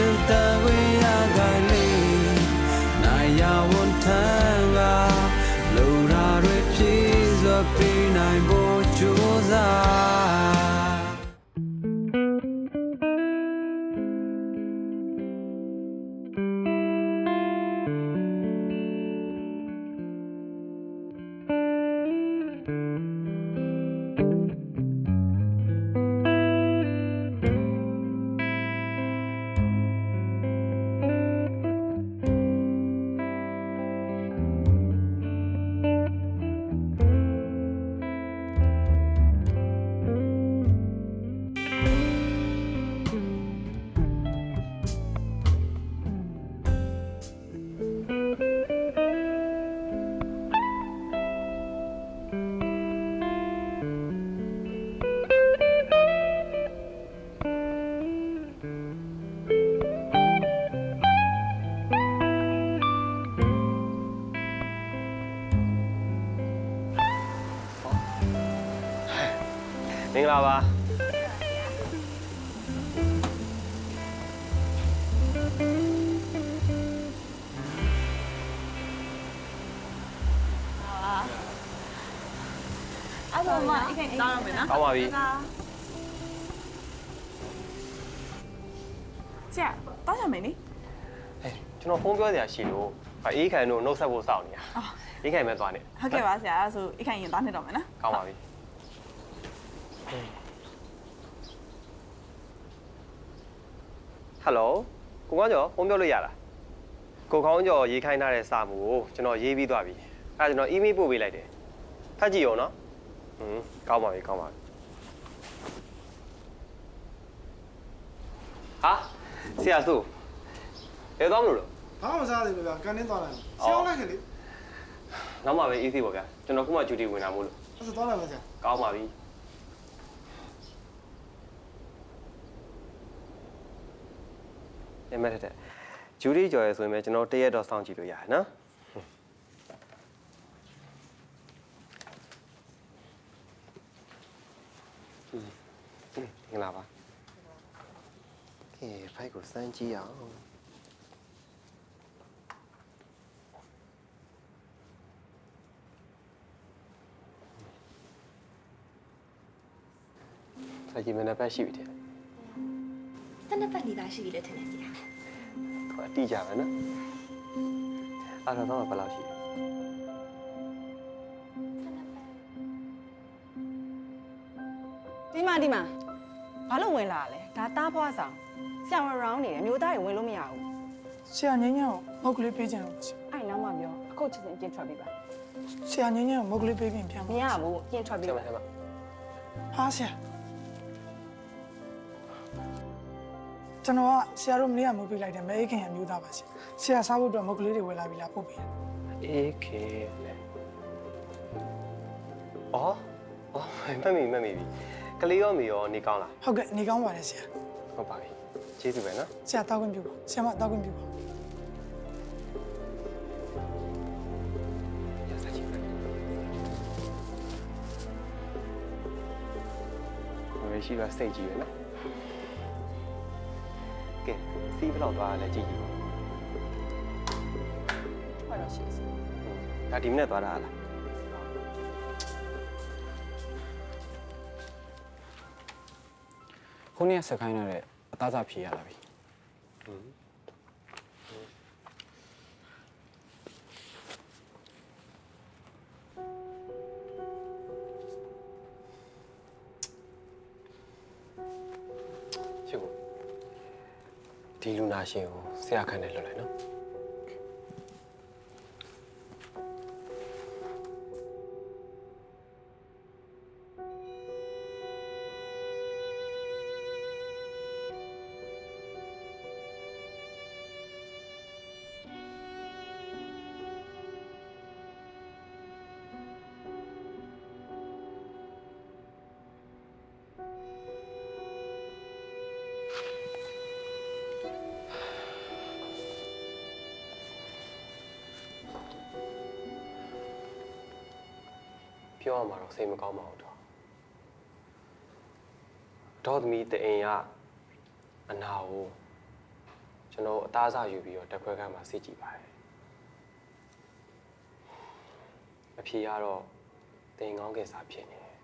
ရှ မင်္ဂလာပါအဲ့တော့မှအိမ်ခိုင်တောင်းရမယ်နော်ကောင်းပါပြီဆရာတောင်းရမယ်နိဟဲ့ကျွန်တော်ဖုန်းပြောစရာရှိလို့အေးခိုင်တို့နှုတ်ဆက်ဖို့စောင့်နေတာအော်အေးခိုင်ပဲသွားနေဟုတ်ကဲ့ပါဆရာအဲ့ဆိုအိမ်ခိုင်ရင်တောင်းနေတော့မယ်နော်ကောင်းပါပြီ ဟယ်လိုကိုကောင်းကျော်ဖုန်းပြောလို့ရလားကိုကောင်းကျော်ရေးခိုင်းထားတဲ့စာမူကိုကျွန်တော်ရေးပြီးသွားပြီအဲဒါကျွန်တော်အီးမေးလ်ပို့ပေးလိုက်တယ်ဖတ်ကြည့်ရောနော်ဟွန်းကောင်းပါပြီကောင်းပါပြီဟာဆရာစုဘယ်သွားမလို့လဲဘာမှမစားသေးဘူးဗျာကန်တင်းသွားလိုက်အော်အောင်ဆောင်းလိုက်ခင်လေနောက်မှပဲ easy ပေါ့ဗျာကျွန်တော်ခုမှ duty ဝင်တာမို့လို့အဲ့ဒါသွားလိုက်ပါဆရာကောင်းပါပြီ ညမတက်တဲ့ duty ကြော်ရဲဆိုရင်ပဲကျွန်တော်တရက်တော့စောင့်ကြည့်လို့ရတယ်နော်ဟွန်းဟွန်းမင်္ဂလာပါကဲဖိုက်ကိုစမ်းကြည့်အောင်ဆိုင်ကြီးမနေ့ပတ်ရှိပြီတဲ့ စနစ်ပတ်နေတာရှိပြီလေထင်တယ်ဆရာဟိုအတိကြပဲနော်အဲ့တော့တော့ဘယ်လောက်ရှိလဲဒီမှာဒီမှာဘာလို့ဝင်လာရလဲဒါတားဖွားဆောင်ဆံဝရောင်းနေတယ်မျိုးသားတွေဝင်လို့မရဘူးဆရာငင်းငင်းကိုမုတ်ကလေးပေးခြင်းလို့ဆရာအဲ့နောက်မှပြောအခုချက်ချင်းပြင်ထွက်ပေးပါဆရာငင်းငင်းကိုမုတ်ကလေးပေးပြင်ပြန်မပါရဘူးပြင်ထွက်ဆပေးရာမပါဆရာမဟာဆရာ ကျွန်တော်ကဆရာတို့မနေ့ကမုတ်ပေးလိုက်တယ်မဲအိတ်ခင်အမျိုးသားပါဆရာဆရာစားဖို့အတွက်မုတ်ကလေးတွေဝယ်လာပြီလားပို့ပေးတယ်အေးခေလေအော်အော်မတ်မီမတ်မီပြီကလေးရောမီရောနေကောင်းလားဟုတ်ကဲ့နေကောင်းပါတယ်ဆရာဟုတ်ပါပြီကျေးဇူးပဲနော်ဆရာတောက်ခွင့်ပြုပါဆရာမတောက်ခွင့်ပြုပါရစချင်တယ်ဘယ်ရှိပါစိတ်ကြီးပဲနော် ကဲစီးဘယ်လောက်သွားရလဲကြည့်ကြည့်ပါထွက်တော့ရှိစီဒါဒီမနေ့သွားတာလားခုနေ့ကဆက်ခိုင်းရတဲ့အသားစားဖြေရလာပြီရှိ ဒီလူနာရှင်ကိုဆရာခန့်နဲ့လွတ်လိုက်နော် ပြောရမှာတော့စိတ်မကောင်းပါဘူးတော့ဒေါသမီးတအိမ်ကအနာကိုကျွန်တော်အသားအစာယူပြီးတော့တက်ခွဲခန်းမှာစစ်ကြည့်ပါတယ်အဖြေကတော့တင်ကောင်းကင်စာဖြစ်နေတယ်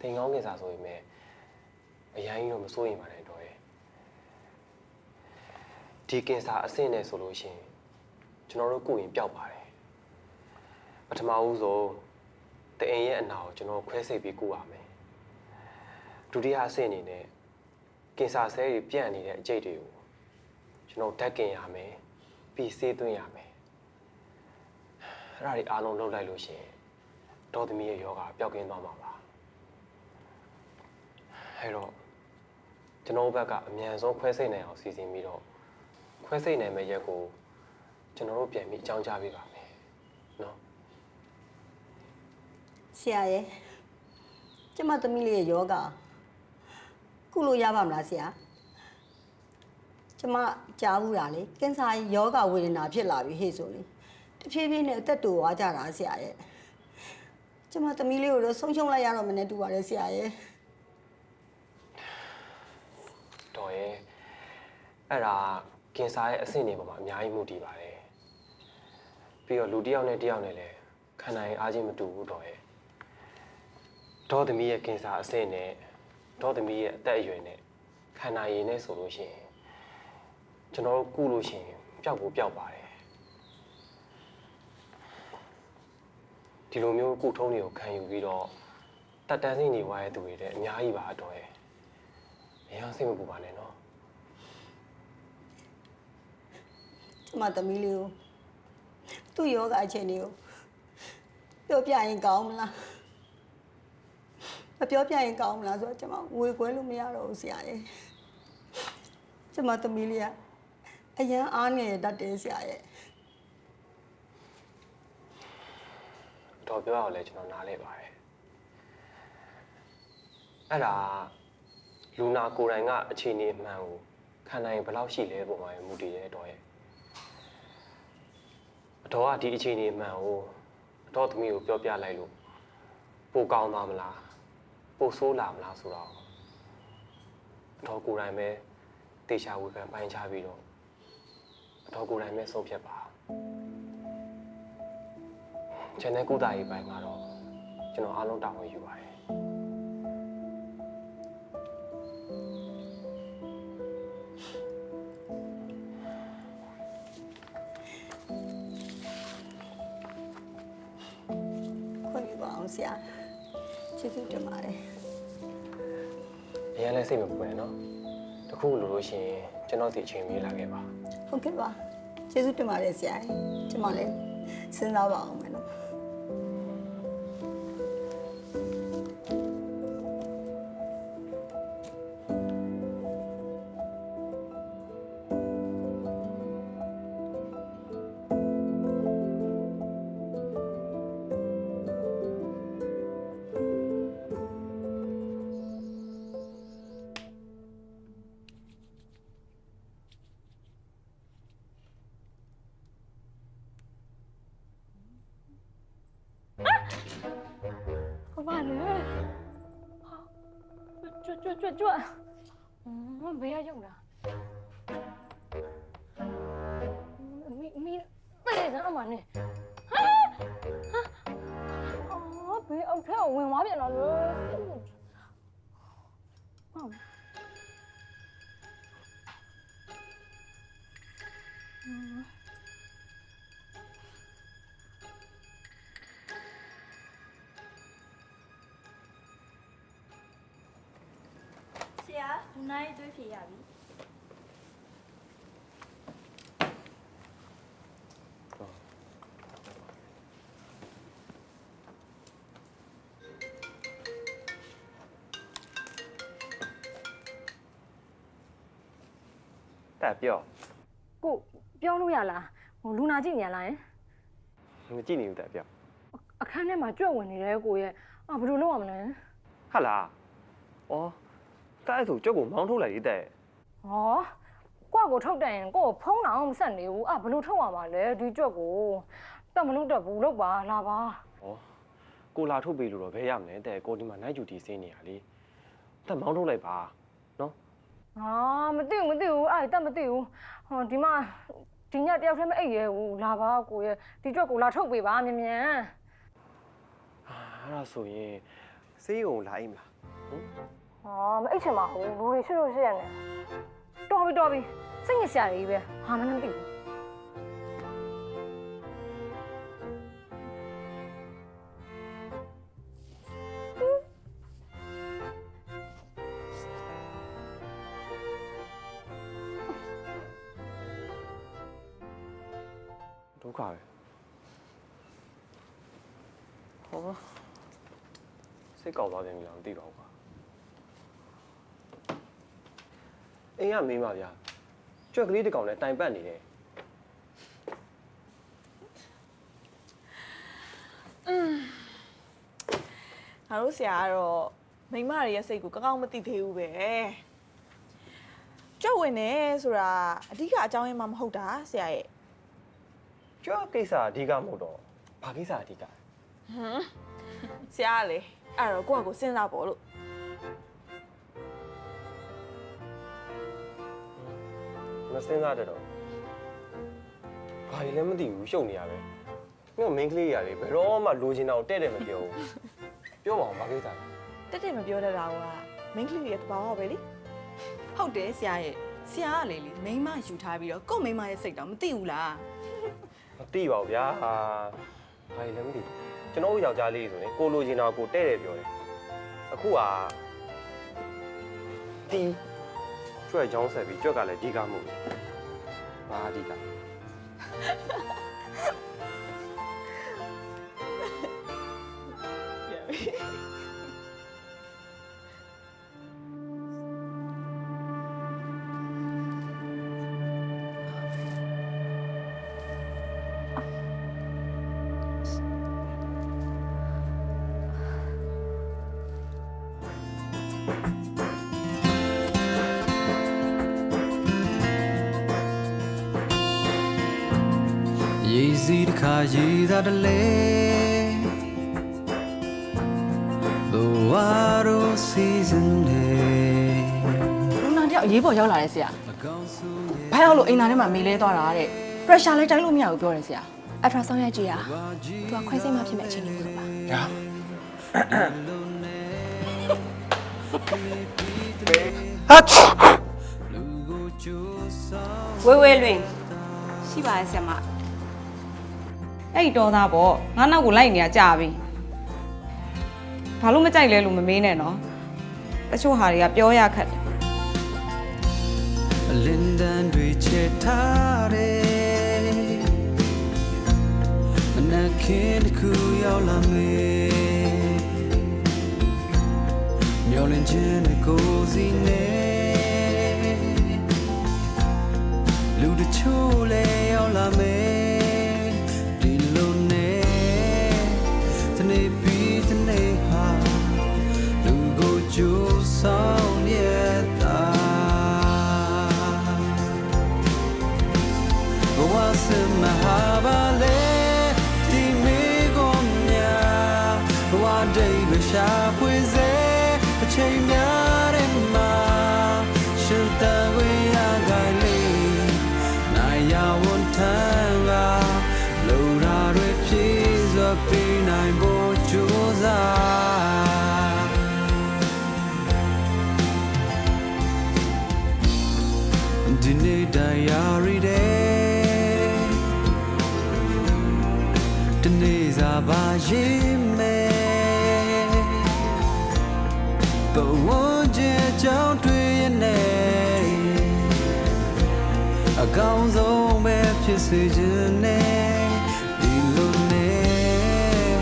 တင်ကောင်းကင်စာဆိုရင်ပဲအရင်ကြီးတော့မစိုးရင်ပါနဲ့တော့ရဲ့ဒီကင်စာအဆင့်နဲ့ဆိုလို့ရှိရင် ကျွန်တော်တို့ကိုယ်ရင်ပျောက်ပါတယ်ပထမဦးဆုံးတအိမ်ရဲ့အနာကိုကျွန်တော်ခွဲစိတ်ပြီးကုရမယ်ဒုတိယအဆင့်အနေနဲ့ကင်စာဆဲတွေပြန့်နေတဲ့အကျိတ်တွေကိုကျွန်တော်ဓာတ်ကင်ရမယ်ပြီးဆေးသွင်းရမယ်အဲ့ဒါတွေအားလုံးလုပ်လိုက်လို့ရှိရင်ဒေါသမီးရဲ့ယောဂပျောက်ကင်းသွားမှာပါအဲ့တော့ကျွန်တော်ဘက်ကအမြန်ဆုံးခွဲစိတ်နိုင်အောင်စီစဉ်ပြီးတော့ခွဲစိတ်နိုင်မယ့်ရက်ကို ကျွန်တော်တို့ပြန်ပြီးအကြောင်းကြားပေးပါမယ်နော်ဆရာရဲ့ကျမသမီးလေးရဲ့ယောဂကုလို့ရပါမလားဆရာကျမကြားဘူးတာလေကင်ဆာယောဂဝေဒနာဖြစ်လာပြီဟေ့ဆိုလေတဖြည်းဖြည်းနဲ့အသက်တူသွားကြတာဆရာရဲ့ကျမသမီးလေးကိုတော့ဆုံးရှုံးလိုက်ရတော့မနဲ့တူပါတယ်ဆရာရဲ့တော်ရဲ့အဲ့ဒါကင်ဆာရဲ့အဆင့်တွေပေါ်မှာအများကြီးမှုတည်ပါတယ် ပြီးတော့လူတစ်ယောက်နဲ့တစ်ယောက်နဲ့လည်းခန္ဓာရင်အားချင်းမတူဘူးတော်ရဲ့ဒေါသမီးရဲ့ကင်ဆာအဆင့်နဲ့ဒေါသမီးရဲ့အသက်အရွယ်နဲ့ခန္ဓာရည်နဲ့ဆိုလို့ရှိရင်ကျွန်တော်တို့ကုလို့ရှိရင်ပျောက်ကိုပျောက်ပါတယ်ဒီလိုမျိုးကုထုံးတွေကိုခံယူပြီးတော့တက်တန်းစိနေဝါရဲ့သူတွေတဲ့အများကြီးပါတော်ရဲ့မရစိတ်မပူပါနဲ့နော်ကျမသမီးလေးကို သူ့ယောဂအခြေအနေကိုပြောပြရင်ကောင်းမလားမပြောပြရင်ကောင်းမလားဆိုတော့ကျမဝေခွဲလို့မရတော့ဘူးဆရာရဲ့ကျမသမီးလေးကအရန်အားငယ်တတ်တယ်ဆရာရဲ့တော်ပြောရအောင်လဲကျွန်တော်နားလဲပါတယ်အဲ့ဒါလူနာကိုယ်တိုင်ကအခြေအနေအမှန်ကိုခံနိုင်ဘယ်လောက်ရှိလဲပုံမှန်မူတည်တယ်တော်ရဲ့ အတော်ကဒီအခြေအနေအမှန်ကိုအတော်သမီးကိုပြောပြလိုက်လို့ပိုကောင်းသွားမလားပိုဆိုးလာမလားဆိုတော့အတော်ကိုယ်တိုင်ပဲတေချာဝေခံပိုင်းချပြီးတော့အတော်ကိုယ်တိုင်ပဲဆုံးဖြတ်ပါကျန်တဲ့ကုသရေးပိုင်းမှာတော့ကျွန်တော်အားလုံးတာဝန်ယူပါတယ် အောင်ဆရာကျေးဇူးတင်ပါတယ်အရင်လည်းစိတ်မပူနဲ့နော်တခုလိုလို့ရှိရင်ကျွန်တော်ဒီအချိန်မေးလာခဲ့ပါဟုတ်ကဲ့ပါကျေးဇူးတင်ပါတယ်ဆရာကျမလည်းစဉ်းစားပါအောင် ဟာကြွကြွကြွကြွဟမ်ဘယ်ရရောက်လာမီမီတဲ့ကအမနဲ့ဟာဟာဘယ်အောက်ထဲဝင်သွားပြန်တော့လဲဟမ်ဆ ရာလူနာရေးသွေးဖြေရပြီတက်ပြောကိုပြောလို့ရလားဟိုလူနာကြည့်နေရလားယင်မကြည့်နေဘူးတက်ပြောအခန်းထဲမှာကြွက်ဝင်နေတယ်ကိုရဲ့အာဘယ်လိုလုပ်ရမလဲဟာလားဩ တက်အဲ့ဆိုကြုတ်ကိုမောင်းထုတ်လိုက်သေးတက်ဟောကိုယ့်ကိုထုတ်တယ်ရင်ကိုယ့်ကိုဖုံးတာအောင်မဆက်နေဘူးအာဘယ်လိုထုတ်ရမှာလဲဒီကြွက်ကိုတက်မလို့တက်ဘူးလောက်ပါလာပါဩကိုလာထုတ်ပြီလို့တော့ဘယ်ရမလဲတက်ကိုဒီမှာနိုင်ကျူတီစင်းနေရလေဟတက်မောင်းထုတ်လိုက်ပါနော်ဟာမသိဘူးမသိဘူးအဲ့တက်မသိဘူးဟောဒီမှာဒီညတယောက်တည်းမအိပ်ရဲဘူးလာပါကိုရဲ့ဒီကြွက်ကိုလာထုတ်ပေးပါမြန်မြန်အဲ့ဒါဆိုရင်စေးုံလာအိမ်မလားဟာ မအိပ်ချင်ပါဘူးလူတွေရှိလို့ရှိရတယ်တော်ပြီတော်ပြီစိတ်ညစ်စရာကြီးပဲဟာမနှမသိဘူးဒုက္ခပဲဟောစိတ်ကောက်သွားတယ်မလားမသိပါဘူးကွာ အိမ်ကမင်းပါဗျာကြွက်ကလေးတစ်ကောင်နဲ့တိုင်ပတ်နေတယ်ငါတို့ဆရာကတော့မိန်းမတွေရဲ့စိတ်ကိုကောင်းကောင်းမသိသေးဘူးပဲကြွက်ဝင်နေဆိုတာအဓိကအကြောင်းရင်းမှမဟုတ်တာဆရာရဲ့ကြွက်ကိစ္စအဓိကမဟုတ်တော့ဘာကိစ္စအဓိကလဲဆရာကလေအဲ့တော့ကိုယ့်အကိုစဉ်းစားပေါ်လို့ မစင်းစားတတ်တော့ဘာကြီးလည်းမသိဘူးရှုပ်နေရပဲငါမင်းကလေးရတယ်ဘယ်တော့မှလိုချင်တာကိုတဲ့တယ်မပြောဘူးပြောပါအောင်ဘာကိစ္စလဲတက်တက်မပြောတတ်တာကမိန်းကလေးတွေရဲ့တဘာဝပဲလေဟုတ်တယ်ဆရာရဲ့ဆရာကလေလေမိန်းမယူထားပြီးတော့ကို့မိန်းမရဲ့စိတ်တော့မသိဘူးလားမသိပါဘူးဗျာဟာဘာကြီးလည်းမသိဘူးကျွန်တော်တို့ယောက်ျားလေးဆိုရင်ကိုလိုချင်တာကိုတဲ့တယ်ပြောတယ်အခုကတီး ကျွတ်ချောင်းဆက်ပြီးကျွက်ကလည်းဒီကမဟုတ်ဘူးဘာအဓိက ရေစီးတစ်ခါရေသာတလဲဘဝရောစီစဉ်နေလူနာတယောက်အရေးပေါ်ရောက်လာတယ်ဆရာအကောင်းဆုံးရဲ့ဘာရောက်လို့အိမ်နာထဲမှာမေးလဲသွားတာတဲ့ pressure လည်းတိုင်းလို့မရဘူးပြောတယ်ဆရာအထရာဆောင်းရိုက်ကြည့်ရသူကခွဲစိတ်မှဖြစ်မဲ့အခြေအနေကိုပါညာလူကိုကြိုးစားဝေဝေလွင်ရှိပါရဲ့ဆရာမ အဲ့ဒီတော်သားပေါ့ငါနောက်ကိုလိုက်နေရကြာပြီဘာလို့မကြိုက်လဲလို့မမေးနဲ့နော်တချို့ဟာတွေကပြောရခက်တယ်အလင်းတန်းတွေချက်ထားတယ်မနက်ခင်းတစ်ခုရောက်လာမေမျောလင်းခြင်းနဲ့ကိုယ်စီနဲ့လူတချို့လည်းရောက်လာမေ ဆောင်ရတာဘဝစမဟာပါလေဒီမေကိုမြာဘဝဒိဗရှာပွေစေအချိန်များတဲ့မှာ တနေ့စားပါရေးမယ်ဘဝကျကြောင်းတွေ့ရနေအကောင်းဆုံးပဲဖြစ်စေခြင်းနဲ့ဒီလိုနဲ့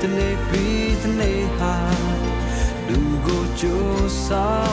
တနေ့ပြီးတနေ့ဟာလူကိုကြိုးစား